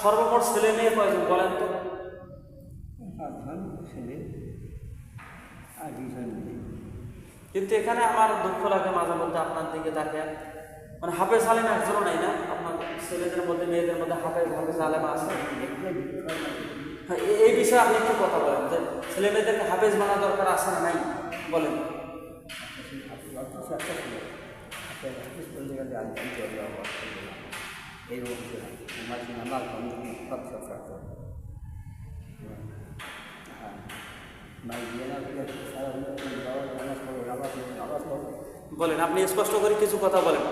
সর্বমোট ছেলে মেয়ে কয়জন বলেন তো? কিন্তু এখানে আমার দুঃখ লাগে মাঝে মধ্যে আপনার দিকে দেখেন মানে হাফেজ আলেম একজনও নাই না? আপনার ছেলেদের মধ্যে মেয়েদের মধ্যে হাফেজ হাফেজ আলেম আছে? হ্যাঁ এই বিষয়ে আপনি একটু কথা বলেন যে ছেলে মেয়েদেরকে হাফেজ মানা দরকার আছে না নাই? বলেন। বলেন, আপনি স্পষ্ট করে কিছু কথা বলেন।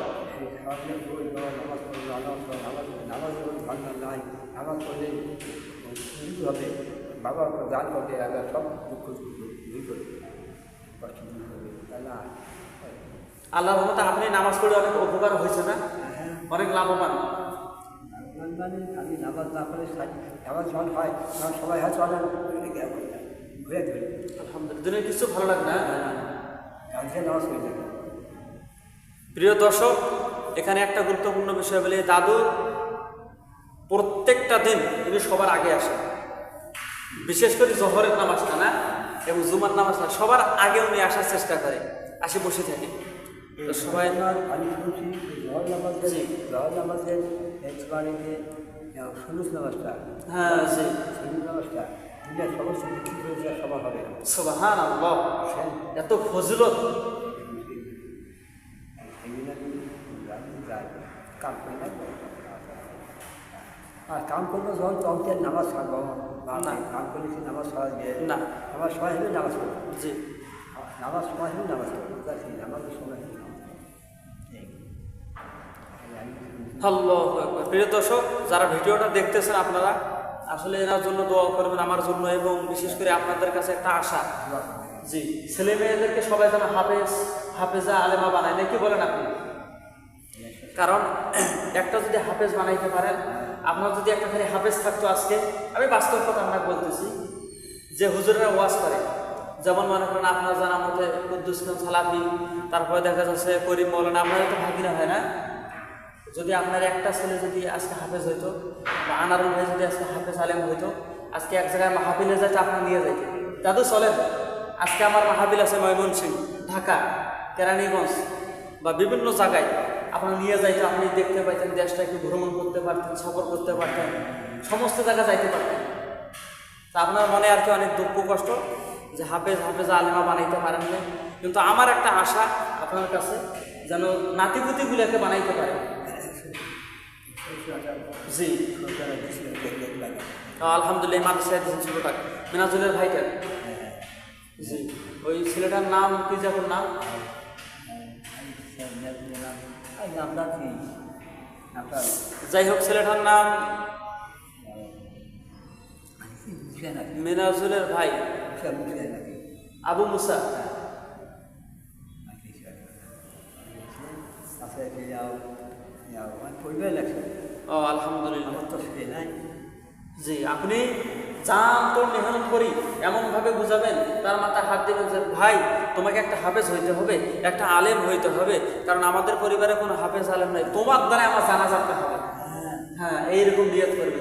বাবা আগে করবে কষ্ট দূর করবে তাহলে আল্লাহ আপনি নামাজ পড়ে অনেক উপকার হয়েছে না? অনেক লাভবান। মানে আমি নামাজ না করে নামাজ যখন হয় তখন সবাই হাত চলে ঘুরে ঘুরে আলহামদুলিল্লাহ। দিনের কিছু ভালো লাগে না? গান্ধী নামাজ হয়ে যাবে প্রিয় দর্শক এখানে একটা গুরুত্বপূর্ণ বিষয় বলে দাদু প্রত্যেকটা দিন তিনি সবার আগে আসে। বিশেষ করে জহরের নামাজটা না এবং জুমার নামাজটা সবার আগে উনি আসার চেষ্টা করে। আসে বসে থাকে। তো সবাই আমি শুনছি জহর নামাজের। জহর নামাজের বাড়িতে সুলুস নামাজটা হ্যাঁ জি। সুলুস নামাজটা দুনিয়ার সমস্ত সবার হবে। সোবাহান আল্লাহ এত ফজিলত। কাম করে না আর কাম করব যখন তখন নামাজ ছাড়বো। না। কাম করলে নামাজ সহজ না। নামাজ সময় হলে নামাজ পড়ব। জি। নামাজ হলে নামাজ প্রিয় দর্শক, যারা ভিডিওটা দেখতেছেন আপনারা, আসলে এনার জন্য দোয়া করবেন আমার জন্য এবং বিশেষ করে আপনাদের কাছে একটা আশা। জি, ছেলে মেয়েদেরকে সবাই যেন হাফেজ, হাফেজা আলেমা বানায়। নাকি বলেন আপনি? কারণ, একটা যদি হাফেজ বানাইতে পারেন, আপনার যদি একটা খালি হাফেজ থাকতো আজকে, আমি বাস্তব কথা আমরা বলতেছি যে হুজুরেরা ওয়াজ করে। যেমন মনে করেন আপনার জানা মতে কুদ্দুস খান সালাফি, তারপরে দেখা যাচ্ছে করিম মৌলানা আপনাদের তো ভাগিনা হয় না? যদি আপনার একটা ছেলে যদি আজকে হাফেজ হইতো, বা আনারুল ভাই যদি আজকে হাফেজ আলেম হইতো, আজকে এক জায়গায় মাহাবিলে যাচ্ছে আপনার নিয়ে যাইতে। দাদু চলেন আজকে আমার মাহাবিল আছে ময়মনসিংহ, ঢাকা, কেরানীগঞ্জ, বা বিভিন্ন জায়গায় আপনার নিয়ে যাইতে, আপনি দেখতে পাইতেন দেশটা একটু ভ্রমণ করতে পারতেন, সফর করতে পারতেন, সমস্ত জায়গায় যাইতে পারতেন। তা আপনার মনে আর কি অনেক দুঃখ কষ্ট? যে হাফেজ হাফেজ আলেমা বানাইতে পারেন না কিন্তু আমার একটা আশা আপনার কাছে যেন নাতিপুতিগুলোকে বানাইতে পারে। জি। আলহামদুলিল্লাহ মাদ্রাসায় দিয়েছেন ছোটটা মিনাজুলের ভাইটা হ্যাঁ, জি। ওই ছেলেটার নাম কি যখন নাম? যাই হোক ছেলেটার নাম মিনাজুলের ভাই। বুঝে বুঝে নাকি? আবু মুসা। যাও মানে ও আলহামদুলিল্লাহ। জি আপনি করি এমনভাবে বুঝাবেন তার মাথায় হাত দিবেন যে ভাই তোমাকে একটা হাফেজ হইতে হবে একটা আলেম হইতে হবে কারণ আমাদের পরিবারে কোনো হাফেজ আলেম নাই। তোমার দ্বারা আমার জানা জানতে হবে। হ্যাঁ এইরকম নিয়ত করবেন।